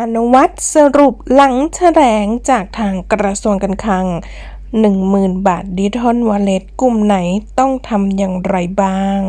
อนุวัตรสรุปหลังแถลงจากทางกระทรวงการคลัง 10,000 บาทดิจิทัลวอลเล็ตกลุ่มไหนต้องทำอย่างไรบ้าง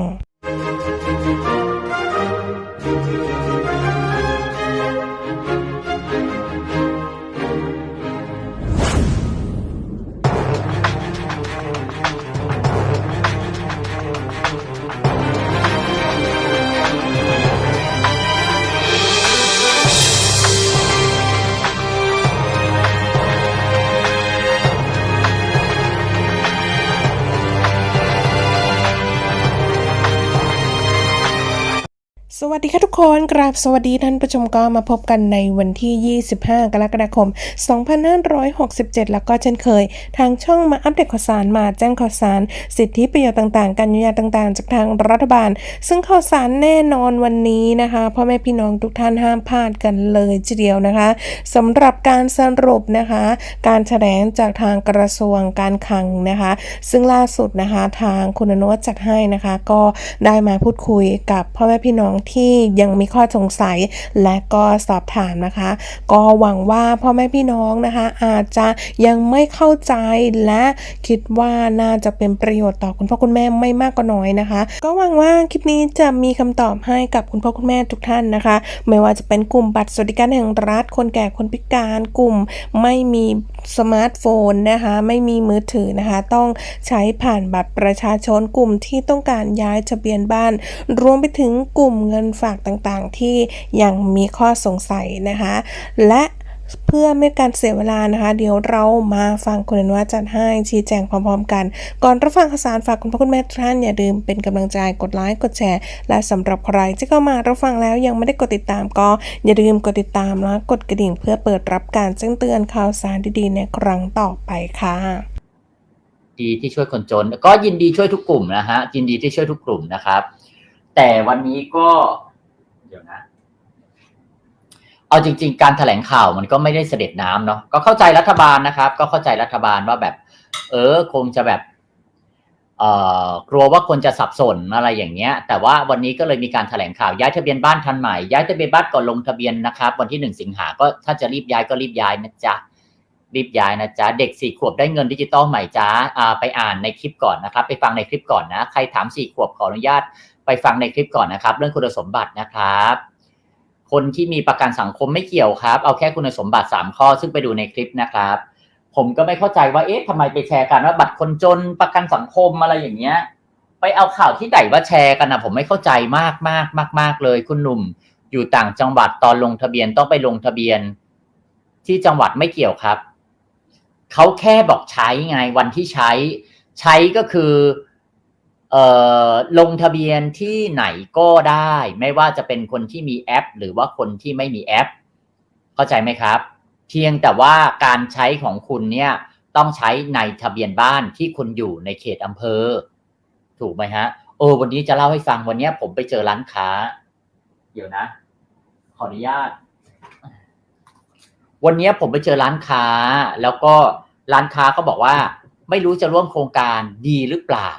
ดีค่ะทุกคนกราบสวัสดีท่านผู้ชมก็มาพบกันในวันที่ 25 กรกฎาคม 2567 แล้วก็เช่นเคย ทางช่องมาอัปเดตข่าวสารมาแจ้งข่าวสาร สิทธิประโยชน์ต่างๆ การยียาต่างๆ จากทางรัฐบาล ซึ่งข่าวสารแน่นอนวันนี้นะคะพ่อแม่พี่น้องทุกท่านห้ามพลาดกันเลยทีเดียวนะคะสำหรับการสรุปนะคะ การแถลงจากทางกระทรวงการคลังนะคะ ซึ่งล่าสุดนะคะทางคุณอนุวัฒน์จัดให้นะคะ ก็ได้มาพูดคุยกับพ่อแม่พี่น้องที่ยังมีข้อสงสัยและก็สอบถามนะคะ ก็หวังว่าพ่อแม่พี่น้องนะคะ อาจจะยังไม่เข้าใจและคิดว่าน่าจะเป็นประโยชน์ต่อคุณพ่อคุณแม่ไม่มากก็น้อยนะคะ ก็หวังว่าคลิปนี้จะมีคำตอบให้กับคุณพ่อคุณแม่ทุกท่านนะคะ ไม่ว่าจะเป็นกลุ่มบัตรสวัสดิการแห่งรัฐคนแก่คนพิการกลุ่มไม่มีสมาร์ทโฟนนะคะ ไม่มีมือถือนะคะ ต้องใช้ผ่านบัตรประชาชนกลุ่มที่ต้องการย้ายทะเบียนบ้าน รวมไปถึงกลุ่มเงินฝากต่างๆ ที่ยังมีข้อสงสัยนะคะ และเพื่อไม่การเสียเวลานะคะ เดี๋ยวเรามาฟังคุณอนุวัฒน์จัดให้ชี้แจงพร้อมๆ กัน ก่อนรับฟังข่าวสารฝากคุณพ่อคุณแม่ทุกท่านอย่าลืมเป็นกำลังใจกดไลค์กดแชร์ และสำหรับใครที่เข้ามารับฟังแล้วยังไม่ได้กดติดตามก็อย่าลืมกดติดตามและกดกระดิ่งเพื่อเปิดรับการแจ้งเตือนข่าวสารดีๆในครั้งต่อไปค่ะดีที่ช่วยคนจน ก็ยินดีช่วยทุกกลุ่มนะฮะยินดีที่ช่วยทุกกลุ่มนะครับ แต่วันนี้ก็ ดี๋ยวนะ เอาจริง ๆ การแถลงข่าวมันก็ไม่ได้เสด็จน้ำเนาะก็เข้าใจรัฐบาลนะครับ ก็เข้าใจรัฐบาลว่าแบบ เออคงจะแบบเอ่อกลัวว่าคนจะสับสนอะไรอย่างเงี้ย แต่ว่าวันนี้ก็เลยมีการแถลงข่าวย้ายทะเบียนบ้านทันใหม่ย้ายทะเบียนบ้านก่อนลงทะเบียนนะครับ วันที่หนึ่งสิงหาก็ถ้าจะรีบย้ายก็รีบย้ายนะจ๊ะรีบย้ายนะจ๊ะเด็กสี่ขวบได้เงินดิจิตอลใหม่จ้าอ่าไปอ่านในคลิปก่อนนะครับ ไปฟังในคลิปก่อนนะ ใครถามสี่ขวบขออนุญาต ไปฟังในคลิปก่อนนะครับ เรื่องคุณสมบัตินะครับ คนที่มีประกันสังคมไม่เกี่ยวครับ เอาแค่คุณสมบัติสามข้อซึ่งไปดูในคลิปนะครับ ผมก็ไม่เข้าใจว่าเอ๊ะทำไมไปแชร์กันว่าบัตรคนจนประกันสังคมอะไรอย่างเงี้ย ไปเอาข่าวที่ไหนว่าแชร์กันนะผมไม่เข้าใจมากมากมากมากเลย คุณหนุ่ม อยู่ต่างจังหวัดตอนลงทะเบียนต้องไปลงทะเบียน ที่จังหวัดไม่เกี่ยวครับเขาแค่บอกใช้ไงวันที่ใช้ ใช้ก็คือ ลงทะเบียนที่ไหนก็ได้ ไม่ว่าจะเป็นคนที่มีแอป หรือว่าคนที่ไม่มีแอป เข้าใจไหมครับ เพียงแต่ว่าการใช้ของคุณเนี่ยต้องใช้ในทะเบียนบ้านที่คุณอยู่ในเขตอำเภอ ถูกไหมฮะโอ้วันนี้จะเล่าให้ฟังวันนี้ผมไปเจอร้านค้า เดี๋ยวนะ ขออนุญาต วันนี้ผมไปเจอร้านค้า แล้วก็ร้านค้าก็บอกว่า ไม่รู้จะร่วมโครงการดีหรือเปล่า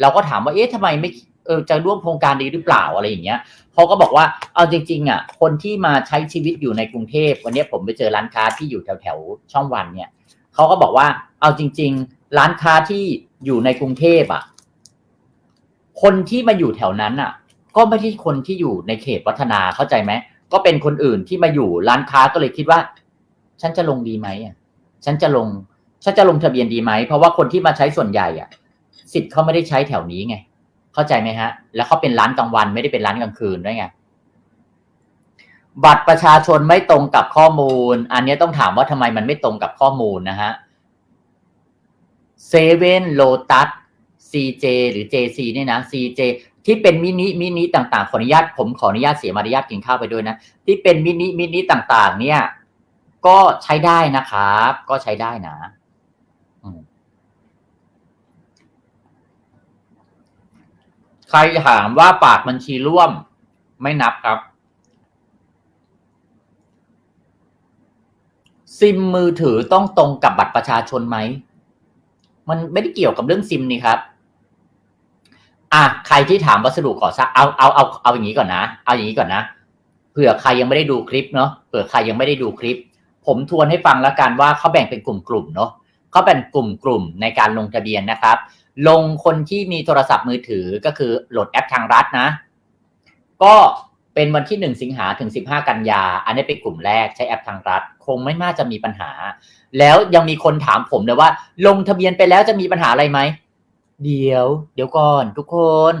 เราก็ถามว่าเอ๊ะทำไมไม่เออจะร่วมโครงการดีหรือเปล่าอะไรอย่างเงี้ยเขาก็บอกว่าเอาจริงๆอะคนที่มาใช้ชีวิตอยู่ในกรุงเทพวันนี้ผมไปเจอร้านค้าที่อยู่แถวแถวๆช่องวันเนี่ยเขาก็บอกว่าเอาจริง ๆ ร้านค้าที่อยู่ในกรุงเทพอะ คนที่มาอยู่แถวนั้นอะ ก็ไม่ใช่คนที่อยู่ในเขตวัฒนาเข้าใจไหมก็เป็นคนอื่นที่มาอยู่ร้านค้าก็เลยคิดว่า ฉันจะลงดีไหมอะฉันจะลงฉันจะลงทะเบียนดีไหมเพราะว่าคนที่มาใช้ส่วนใหญ่อะ สิทธิ์เขาไม่ได้ใช้แถวนี้ไง เข้าใจไหมฮะ แล้วเขาเป็นร้านกลางวันไม่ได้เป็นร้านกลางคืนด้วยไงบัตรประชาชนไม่ตรงกับข้อมูล อันนี้ต้องถามว่าทำไมมันไม่ตรงกับข้อมูลนะฮะเซเว่นโลตัสซีเจหรือ JC เนี่ยนะ CJ ที่เป็นมินิมินิต่างๆขออนุญาตผมขออนุญาตเสียมารยาทกินข้าวไปด้วยนะ ที่เป็นมินิมินิต่างๆ เนี่ย ก็ใช้ได้นะครับ ก็ใช้ได้นะอืมใค รถามว่าปากบัญชีร่วมไม่นับครับ ซิมมือถือต้องตรงกับบัตรประชาชนไหม มันไม่ได้เกี่ยวกับเรื่องซิมนี่ครับ อะใครที่ถามวัสดุก่อสร้างเอาเอาเอาเอาอย่างนี้ก่อนนะ เอาอย่างนี้ก่อนนะ เผื่อใครยังไม่ได้ดูคลิปเนาะ เผื่อใครยังไม่ได้ดูคลิป ผมทวนให้ฟังแล้วกันว่าเขาแบ่งเป็นกลุ่มๆเนาะเขาแบ่งกลุ่มๆในการลงทะเบียนนะครับ ลงคนที่มีโทรศัพท์มือถือก็คือโหลดแอปทางรัฐนะ ก็เป็นวันที่1สิงหาถึง15กันยา อันนี้เป็นกลุ่มแรกใช้แอปทางรัฐ คงไม่น่าจะมีปัญหา แล้วยังมีคนถามผมเลยว่า ลงทะเบียนไปแล้วจะมีปัญหาอะไรไหมเดี๋ยว เดี๋ยวก่อน ทุกคน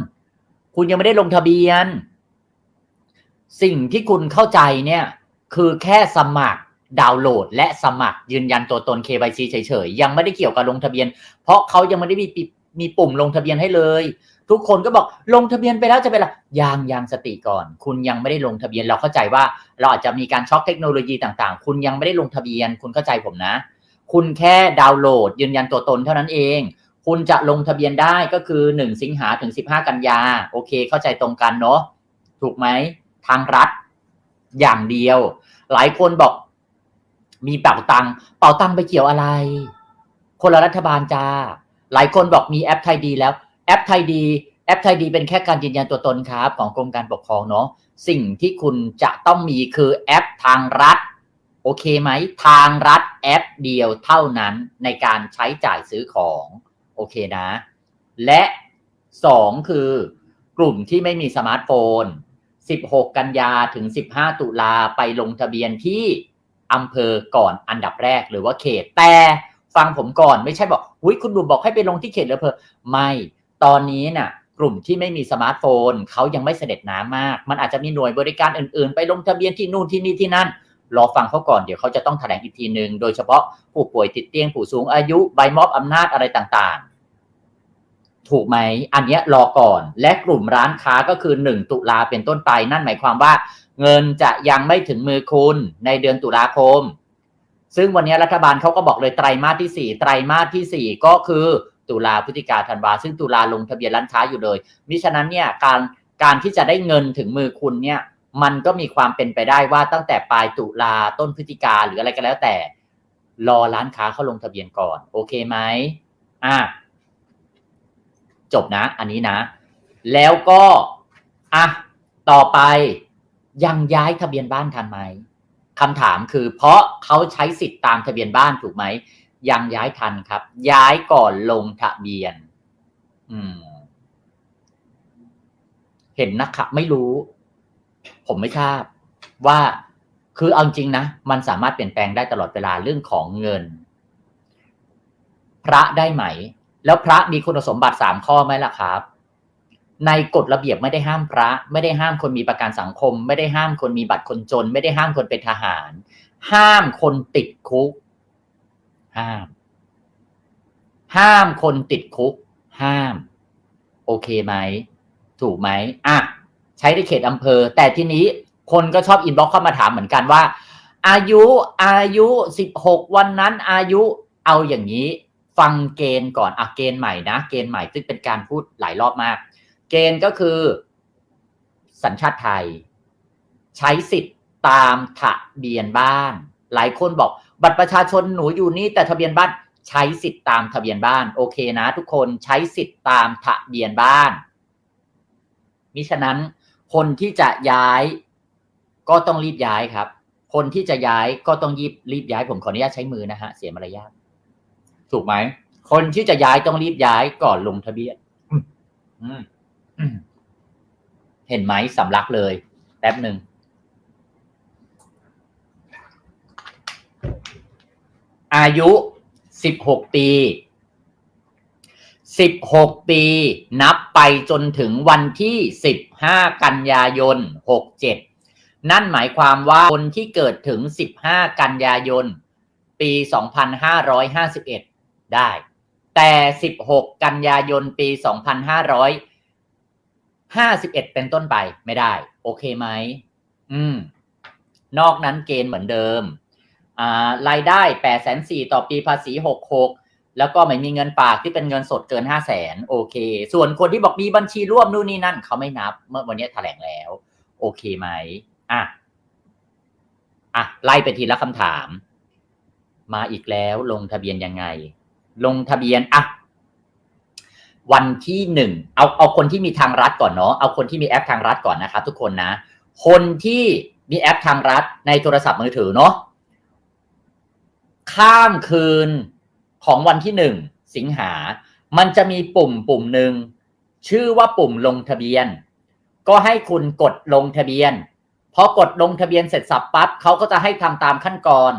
คุณยังไม่ได้ลงทะเบียน สิ่งที่คุณเข้าใจเนี่ย คือแค่สมัครดาวน์โหลด และสมัครยืนยันตัวตน KYC เฉยๆยังไม่ได้เกี่ยวกับลงทะเบียน เพราะเขายังไม่ได้มีป มีปุ่มลงทะเบียนให้เลย ทุกคนก็บอกลงทะเบียนไปแล้วจะเป็นอะไรยังยังสติก่อน คุณยังไม่ได้ลงทะเบียนเราเข้าใจว่า เราอาจจะมีการช็อคเทคโนโลยีต่างๆ คุณยังไม่ได้ลงทะเบียน คุณเข้าใจผมนะ คุณแค่ดาวน์โหลด ยืนยันตัวตนเท่านั้นเอง คุณจะลงทะเบียนได้ก็คือ 1 สิงหาถึง 15 กันยาโอเค เข้าใจตรงกันเนาะถูกไหมทางรัฐ อย่างเดียว หลายคนบอก มีเป่าตังเป่าตังไปเกี่ยวอะไร คนละรัฐบาลจ้า หลายคนบอกมีแอปไทยดีแล้วแอปไทยดีแอปไทยดีเป็นแค่การยืนยันตัวตนครับของกรมการปกครองเนาะสิ่งที่คุณจะต้องมีคือแอปทางรัฐ โอเคไหม ทางรัฐแอปเดียวเท่านั้นในการใช้จ่ายซื้อของโอเคนะ และสองคือกลุ่มที่ไม่มีสมาร์ทโฟน 16 กันยาถึง 15 ตุลาไปลงทะเบียนที่อำเภอก่อนอันดับแรกหรือว่าเขตแต่ ฟังผมก่อนไม่ใช่บอกอุ้ยคุณดูบอกให้ไปลงที่เขตหรือำเภอไม่ตอนนี้น่ะ กลุ่มที่ไม่มีสมาร์ทโฟนเขายังไม่เสด็จน้ำมาก มันอาจจะมีหน่วยบริการอื่นๆ ไปลงทะเบียนที่นู่นที่นี่ที่นั่น รอฟังเขาก่อนเดี๋ยวเขาจะต้องแถลงอีกทีหนึ่งโดยเฉพาะผู้ป่วยติดเตียงผู้สูงอายุใบมอบอำนาจอะไรต่างๆ ถูกไหมอันนี้รอก่อน และกลุ่มร้านค้าก็คือ 1 ตุลาเป็นต้นไปนั่นหมายความว่า เงินจะยังไม่ถึงมือคุณในเดือนตุลาคม ซึ่งวันนี้รัฐบาลเขาก็บอกเลยไตรมาสที่ 4 ไตรมาสที่ 4 ก็คือตุลาพฤศจิกาธันวาซึ่งตุลาลงทะเบียนร้านค้าอยู่เลยมิฉะนั้นเนี่ยการการที่จะได้เงินถึงมือคุณเนี่ยมันก็มีความเป็นไปได้ว่าตั้งแต่ปลายตุลาต้นพฤศจิกาหรืออะไรก็แล้วแต่ รอร้านค้าเขาลงทะเบียนก่อน โอเคไหมอะจบนะ อันนี้นะ แล้วก็อะต่อไปยังย้ายทะเบียนบ้านทันไหม คำถามคือเพราะเขาใช้สิทธิ์ตามทะเบียนบ้านถูกไหม ยังย้ายทันครับ ย้ายก่อนลงทะเบียน อืม เห็นนะครับไม่รู้ ผมไม่ทราบว่าคือเอาจริงนะ มันสามารถเปลี่ยนแปลงได้ตลอดเวลาเรื่องของเงิน พระได้ไหม แล้วพระมีคุณสมบัติสามข้อไหมล่ะครับ ในกฎระเบียบไม่ได้ห้ามพระ ไม่ได้ห้ามคนมีประกันสังคม ไม่ได้ห้ามคนมีบัตรคนจน ไม่ได้ห้ามคนเป็นทหาร ห้ามคนติดคุก ห้าม ห้ามคนติดคุก ห้าม โอเคไหมถูกไหมอะใช้ในเขตอำเภอ แต่ทีนี้คนก็ชอบอินบ็อกเข้ามาถามเหมือนกันว่า อายุอายุสิบหกวันนั้น อายุเอาอย่างนี้ ฟังเกณฑ์ก่อนอะเกณฑ์ใหม่นะ เกณฑ์ใหม่ซึ่งเป็นการพูดหลายรอบมาก เกณฑ์ก็คือ สัญชาติไทย ใช้สิทธิ์ตามทะเบียนบ้าน หลายคนบอก บัตรประชาชนหนูอยู่นี่แต่ทะเบียนบ้านใช้สิทธิ์ตามทะเบียนบ้าน โอเคนะ ทุกคนใช้สิทธิ์ตามทะเบียนบ้านมิฉะนั้นคนที่จะย้ายก็ต้องรีบย้ายครับ คนที่จะย้ายก็ต้องรีบรีบย้าย ผมขออนุญาตใช้มือนะฮะเสียมารยาทถูกไหมคนที่จะย้ายต้องรีบย้ายก่อนลงทะเบียนอืมอืม เห็นไหมสำลักเลยแป๊บหนึ่งอายุสิบหกปีสิบหกปี นับไปจนถึงวันที่สิบห้ากันยายนหกเจ็ดนั่นหมายความว่าคนที่เกิดถึงสิบห้ากันยายน ปีสองพันห้าร้อยห้าสิบเอ็ดได้ แต่สิบหกกันยายนปีสองพันห้าร้อย ห้าสิบเอ็ดเป็นต้นไปไม่ได้ โอเคไหมอืม นอกนั้นเกณฑ์เหมือนเดิม อ่ารายได้แปดแสนสี่ต่อปีภาษีหกหกแล้วก็ไม่มีเงินฝากที่เป็นเงินสดเกินห้าแสนโอเค ส่วนคนที่บอกมีบัญชีร่วมนู่นนี่นั่น เขาไม่นับ เมื่อวันนี้แถลงแล้ว โอเคไหมอะอะไล่ไปทีละคำถาม มาอีกแล้วลงทะเบียนยังไง ลงทะเบียนอะ วันที่หนึ่งเอาเอาคนที่มีทางรัฐก่อนเนาะเอาคนที่มีแอปทางรัฐก่อนนะครับทุกคนนะ คนที่มีแอปทางรัฐในโทรศัพท์มือถือเนาะข้ามคืนของวันที่หนึ่งสิงหา มันจะมีปุ่มปุ่มหนึ่งชื่อว่าปุ่มลงทะเบียน ก็ให้คุณกดลงทะเบียนพอกดลงทะเบียนเสร็จสับปั๊บเขาก็จะให้ทำตามขั้นตอน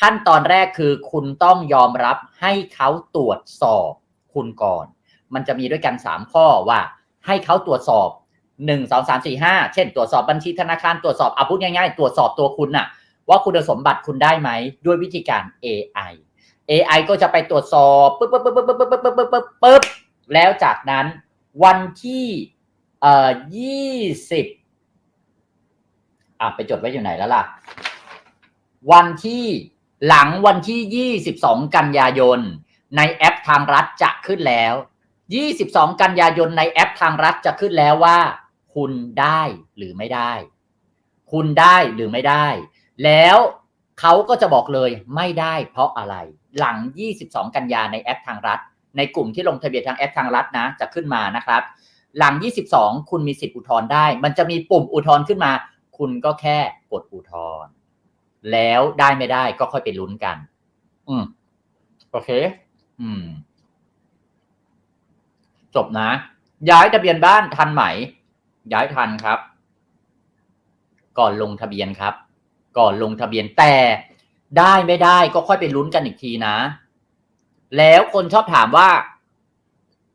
ขั้นตอนแรกคือคุณต้องยอมรับให้เขาตรวจสอบคุณก่อน มันจะมีด้วยกัน 3 ข้อว่าให้เขาตรวจสอบ 1 2 3 4 5 เช่น ตรวจสอบบัญชีธนาคารตรวจสอบเอาพูดง่ายๆ ตรวจสอบตัวคุณน่ะว่าคุณสมบัติคุณได้ไหมด้วยวิธีการ AI AI ก็จะไปตรวจสอบปึ๊บปึ๊บปึ๊บปึ๊บปึ๊บปึ๊บปึ๊บปึ๊บปึ๊บปึ๊บแล้วจากนั้นวันที่เอ่อยี่สิบอะไปจดไว้อยู่ไหนแล้วล่ะ วันที่หลังวันที่ 22 กันยายน ในแอปทางรัฐจะขึ้นแล้ว 22 กันยายนในแอปทางรัฐจะขึ้นแล้วว่า คุณได้หรือไม่ได้ คุณได้หรือไม่ได้ แล้วเขาก็จะบอกเลยไม่ได้เพราะอะไร หลัง 22 กันยาในแอปทางรัฐ ในกลุ่มที่ลงทะเบียนทางแอปทางรัฐนะ จะขึ้นมานะครับ หลัง 22 คุณมีสิทธิ์อุทธรณ์ได้ มันจะมีปุ่มอุทธรณ์ขึ้นมา คุณก็แค่กดอุทธรณ์แล้วได้ไม่ได้ก็ค่อยไปลุ้นกัน อืมโอเค อืม จบนะ ย้ายทะเบียนบ้านทันไหม ย้ายทันครับ ก่อนลงทะเบียนครับ ก่อนลงทะเบียนแต่ได้ไม่ได้ก็ค่อยไปลุ้นกันอีกทีนะ แล้วคนชอบถามว่า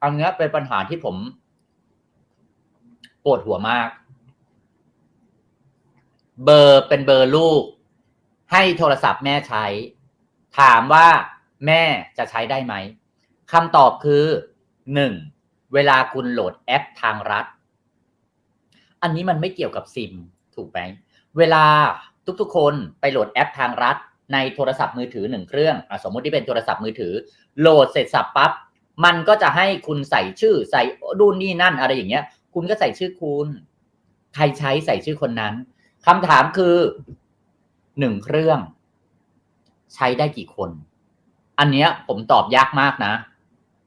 อันนี้เป็นปัญหาที่ผมปวดหัวมาก เบอร์เป็นเบอร์ลูก ให้โทรศัพท์แม่ใช้ ถามว่าแม่จะใช้ได้ไหมคำตอบคือหนึ่ง เวลาคุณโหลดแอปทางรัฐ อันนี้มันไม่เกี่ยวกับซิมถูกไหมเวลาทุกๆ คนไปโหลดแอปทางรัฐ ในโทรศัพท์มือถือหนึ่งเครื่องอสมมติที่เป็นโทรศัพท์มือถือ โหลดเสร็จสับปั๊บมันก็จะให้คุณใส่ชื่อใส่ดูนนี่นั่นอะไรอย่างเงี้ย คุณก็ใส่ชื่อคุณ ใครใช้ใส่ชื่อคนนั้นคำถามคือหนึ่งเครื่อง ใช้ได้กี่คน อันเนี้ยผมตอบยากมากนะ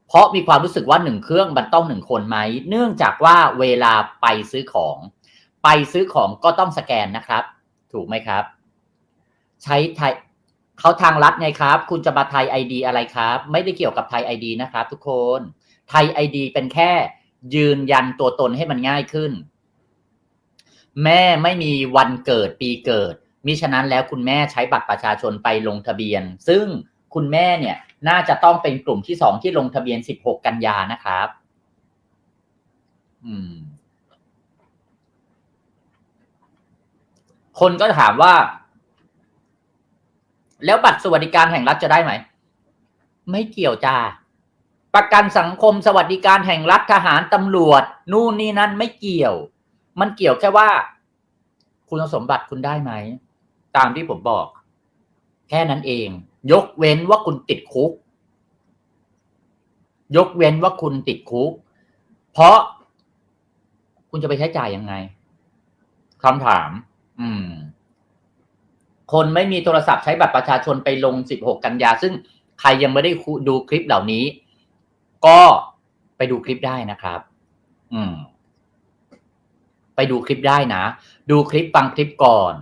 เพราะมีความรู้สึกว่าหนึ่งเครื่องมันต้องหนึ่งคนไหม เนื่องจากว่าเวลาไปซื้อของ ไปซื้อของก็ต้องสแกนนะครับ ถูกไหมครับ ใช้ไทยเขาทางรัฐไงครับ คุณจะมาไทยไอดีอะไรครับ ไม่ได้เกี่ยวกับไทยไอดีนะครับทุกคนไทยไอดีเป็นแค่ยืนยันตัวตนให้มันง่ายขึ้น แม่ไม่มีวันเกิดปีเกิดมิฉะนั้นแล้วคุณแม่ใช้บัตรประชาชนไปลงทะเบียน ซึ่งคุณแม่เนี่ย น่าจะต้องเป็นกลุ่มที่สองที่ลงทะเบียน 16 กันยานะครับ อืม คนก็ถามว่า แล้วบัตรสวัสดิการแห่งรัฐจะได้ไหม ไม่เกี่ยวจ้า ประกันสังคมสวัสดิการแห่งรัฐทหารตำรวจ นู่นนี่นั่นไม่เกี่ยว มันเกี่ยวแค่ว่า คุณสมบัติคุณได้ไหม ตามที่ผมบอก แค่นั้นเอง ยกเว้นว่าคุณติดคุก ยกเว้นว่าคุณติดคุก เพราะคุณจะไปใช้จ่ายยังไงคำถาม อืม คนไม่มีโทรศัพท์ใช้บัตรประชาชนไปลง 16 กันยา ซึ่งใครยังไม่ได้ดูคลิปเหล่านี้ ก็ไปดูคลิปได้นะครับ อืม ไปดูคลิปได้นะ ดูคลิปฟังคลิปก่อน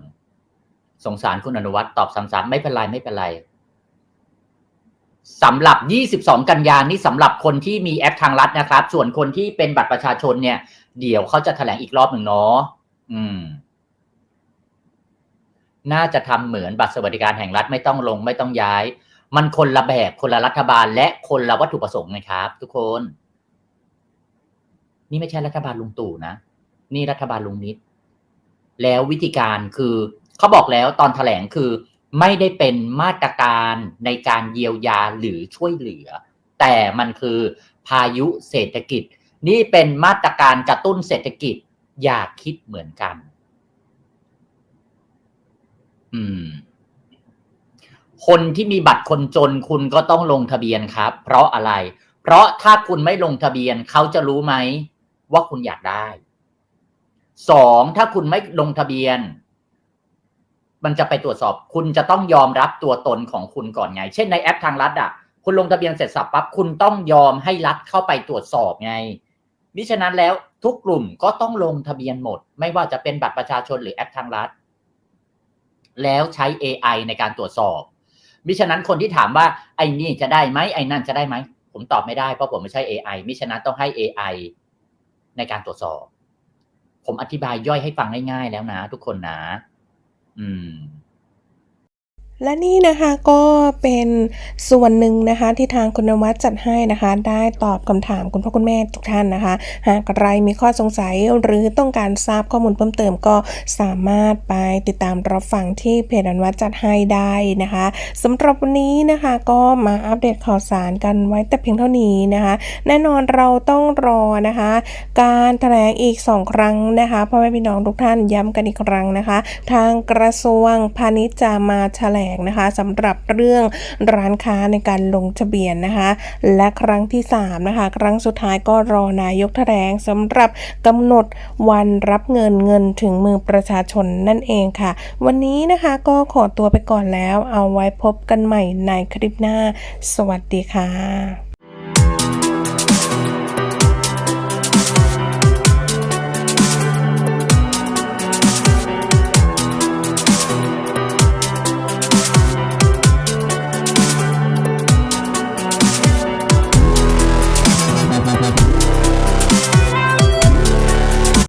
สงสารคุณอนุวัตรตอบซ้ำๆไม่เป็นไรไม่เป็นไร สำหรับ 22 กันยานี่สำหรับคนที่มีแอปทางรัฐนะครับ ส่วนคนที่เป็นบัตรประชาชนเนี่ย เดี๋ยวเขาจะแถลงอีกรอบหนึ่งเนาะอืม น่าจะทำเหมือนบัตรสวัสดิการแห่งรัฐไม่ต้องลงไม่ต้องย้าย มันคนละแบบคนละรัฐบาล และคนละวัตถุประสงค์นะครับ ทุกคน นี่ไม่ใช่รัฐบาลลุงตู่นะ นี่รัฐบาลลุงนิด แล้ววิธีการคือเขาบอกแล้วตอนแถลงคือ ไม่ได้เป็นมาตรการในการเยียวยาหรือช่วยเหลือ แต่มันคือพายุเศรษฐกิจ นี่เป็นมาตรการกระตุ้นเศรษฐกิจ อย่าคิดเหมือนกัน อืม คนที่มีบัตรคนจนคุณก็ต้องลงทะเบียนครับ เพราะอะไร เพราะถ้าคุณไม่ลงทะเบียนเขาจะรู้ไหมว่าคุณอยากได้สองถ้าคุณไม่ลงทะเบียน มันจะไปตรวจสอบ คุณจะต้องยอมรับตัวตนของคุณก่อนไง เช่นในแอปทางรัฐอะ คุณลงทะเบียนเสร็จสับปั๊บคุณต้องยอมให้รัฐเข้าไปตรวจสอบไงมิฉะนั้นแล้วทุกกลุ่มก็ต้องลงทะเบียนหมด ไม่ว่าจะเป็นบัตรประชาชนหรือแอปทางรัฐ แล้วใช้ AI ในการตรวจสอบ มิฉะนั้นคนที่ถามว่าไอ้นี่จะได้ไหมไอ้นั่นจะได้ไหมผมตอบไม่ได้เพราะผมไม่ใช่ AI มิฉะนั้นต้องให้ AI ในการตรวจสอบ ผมอธิบายย่อยให้ฟังง่ายๆแล้วนะทุกคนนะ อืม และนี่นะคะก็เป็นส่วนหนึ่งนะคะที่ทางคุณวัดจัดให้นะคะ ได้ตอบคำถามคุณพ่อคุณแม่ทุกท่านนะคะ หากใครมีข้อสงสัยหรือต้องการทราบข้อมูลเพิ่มเติมก็สามารถไปติดตามรับฟังที่เพจอนวัดจัดให้ได้นะคะสำหรับวันนี้นะคะก็มาอัปเดตข่าวสารกันไว้แต่เพียงเท่านี้นะคะ แน่นอนเราต้องรอนะคะ การแถลงอีก 2 ครั้งนะคะพ่อแม่พี่น้องทุกท่านย้ำกันอีกครั้งนะคะ ทางกระทรวงพาณิชย์จะมาแถลงงนะคะสำหรับเรื่องร้านค้าในการลงทะเบียนนะคะ และครั้งที่3นะคะครั้งสุดท้ายก็รอนายกแถลงสำหรับกำหนดวันรับเงินเงินถึงมือประชาชนนั่นเองค่ะ วันนี้นะคะก็ขอตัวไปก่อนแล้ว เอาไว้พบกันใหม่ในคลิปหน้า สวัสดีค่ะ